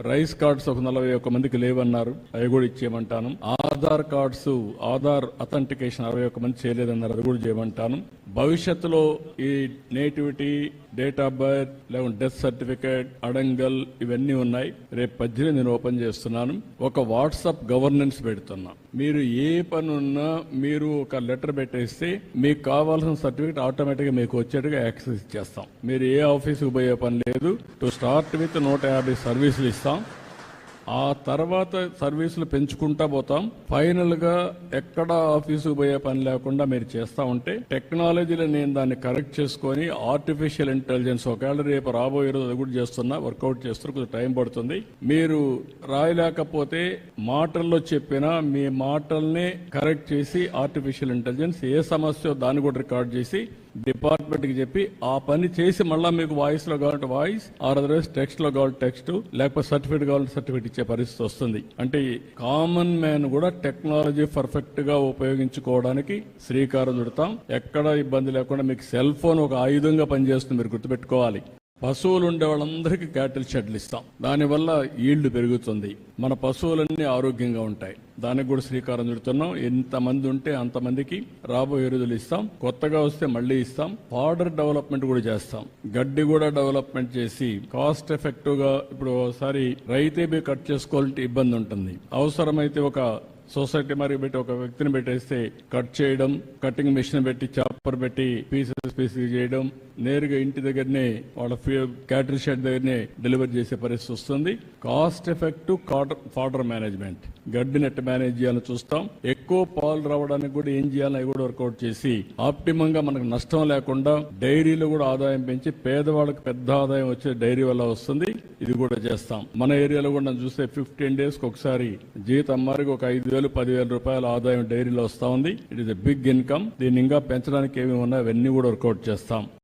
Rice cards ఒక నలభై ఒక్క మందికి లేవన్నారు. అవి కూడా ఇచ్చేయమంటాను. ఆధార్ కార్డ్స్ ఆధార్ అథెంటికేషన్ అరవై ఒక్క మంది చేయలేదన్నారు. అది కూడా చేయమంటాను భవిష్యత్తులో ఈ నేటివిటీ డేట్ ఆఫ్ బర్త్ లేకుంటే డెత్ సర్టిఫికేట్ అడంగల్ ఇవన్నీ ఉన్నాయి. రేపు పద్దెనిమిది నేను ఓపెన్ చేస్తున్నాను. ఒక వాట్సాప్ గవర్నెన్స్ పెడుతున్నా. మీరు ఏ పని ఉన్నా మీరు ఒక లెటర్ పెట్టేస్తే మీకు కావాల్సిన సర్టిఫికేట్ ఆటోమేటిక్గా మీకు వచ్చేట్టుగా యాక్సెస్ ఇచ్చేస్తాం. మీరు ఏ ఆఫీస్కి పోయే పని లేదు. టు స్టార్ట్ విత్ నూట యాభై సర్వీసులు ఇస్తాం. ఆ తర్వాత సర్వీసులు పెంచుకుంటా పోతాం. ఫైనల్గా ఎక్కడ ఆఫీసుకు పోయే పని లేకుండా మీరు చేస్తా ఉంటే టెక్నాలజీలో నేను దాన్ని కరెక్ట్ చేసుకొని ఆర్టిఫిషియల్ ఇంటెలిజెన్స్ ఒకవేళ రేపు రాబోయే రోజు అది కూడా చేస్తున్నా వర్కౌట్ చేస్తున్నా కొంచెం టైం పడుతుంది. మీరు రాయలేకపోతే మాటల్లో చెప్పినా మీ మాటల్ని కరెక్ట్ చేసి ఆర్టిఫిషియల్ ఇంటెలిజెన్స్ ఏ సమస్య దాన్ని కూడా రికార్డ్ చేసి డిపార్ట్మెంట్కి చెప్పి ఆ పని చేసి మళ్ళా మీకు వాయిస్లో కావాలంటే వాయిస్ ఆర్ అదర్వైజ్ టెక్స్ట్లో కావాలి టెక్స్ట్ లేకపోతే సర్టిఫికేట్ కావాలంటే సర్టిఫికేట్ ఇచ్చే పరిస్థితి వస్తుంది. అంటే కామన్ మ్యాన్ కూడా టెక్నాలజీ పర్ఫెక్ట్గా ఉపయోగించుకోవడానికి శ్రీకారం చుడతాం. ఎక్కడ ఇబ్బంది లేకుండా మీకు సెల్ ఫోన్ ఒక ఆయుధంగా పనిచేస్తుంది మీరు గుర్తుపెట్టుకోవాలి. పశువులు ఉండే వాళ్ళందరికీ క్యాటిల్ షెడ్లు ఇస్తాం. దానివల్ల ఈల్డ్ పెరుగుతుంది. మన పశువులన్నీ ఆరోగ్యంగా ఉంటాయి. దానికి కూడా శ్రీకారం చుడుతున్నాం. ఎంతమంది ఉంటే అంతమందికి రాబోయే రోజులు ఇస్తాం. కొత్తగా వస్తే మళ్ళీ ఇస్తాం. పాడర్ డెవలప్మెంట్ కూడా చేస్తాం. గడ్డి కూడా డెవలప్మెంట్ చేసి కాస్ట్ ఎఫెక్టివ్గా ఇప్పుడు ఒకసారి రైతే కట్ చేసుకోవాలంటే ఇబ్బంది ఉంటుంది అవసరమైతే ఒక సొసైటీ మరి పెట్టి ఒక వ్యక్తిని పెట్టేస్తే కట్ చేయడం కటింగ్ మిషన్ పెట్టి చాపర్ పెట్టి పీసెస్ పీసెస్ చేయడం నేరుగా ఇంటి దగ్గరనే వాళ్ళ క్యాటరీ షెడ్ దగ్గరనే డెలివరీ చేసే పరిస్థితి వస్తుంది. Cost effective fodder management. గడ్డి నెట్ మేనేజ్ చేయాలని చూస్తాం. ఎక్కువ పాలు రావడానికి కూడా ఏం చేయాలని కూడా వర్కౌట్ చేసి ఆప్టిమం గా మనకు నష్టం లేకుండా డైరీలో కూడా ఆదాయం పెంచి పేదవాళ్ళకి పెద్ద ఆదాయం వచ్చే డైరీ వల్ల వస్తుంది. ఇది కూడా చేస్తాం. మన ఏరియాలో కూడా మనం చూస్తే ఫిఫ్టీన్ డేస్కి ఒకసారి జీతం మారికి ఒక ఐదు వేలు పదివేల రూపాయల ఆదాయం డైరీలో వస్తా ఉంది. It is a big income దీన్ని ఇంకా పెంచడానికి ఏమి ఉన్నా అవన్నీ కూడా వర్కౌట్ చేస్తాం.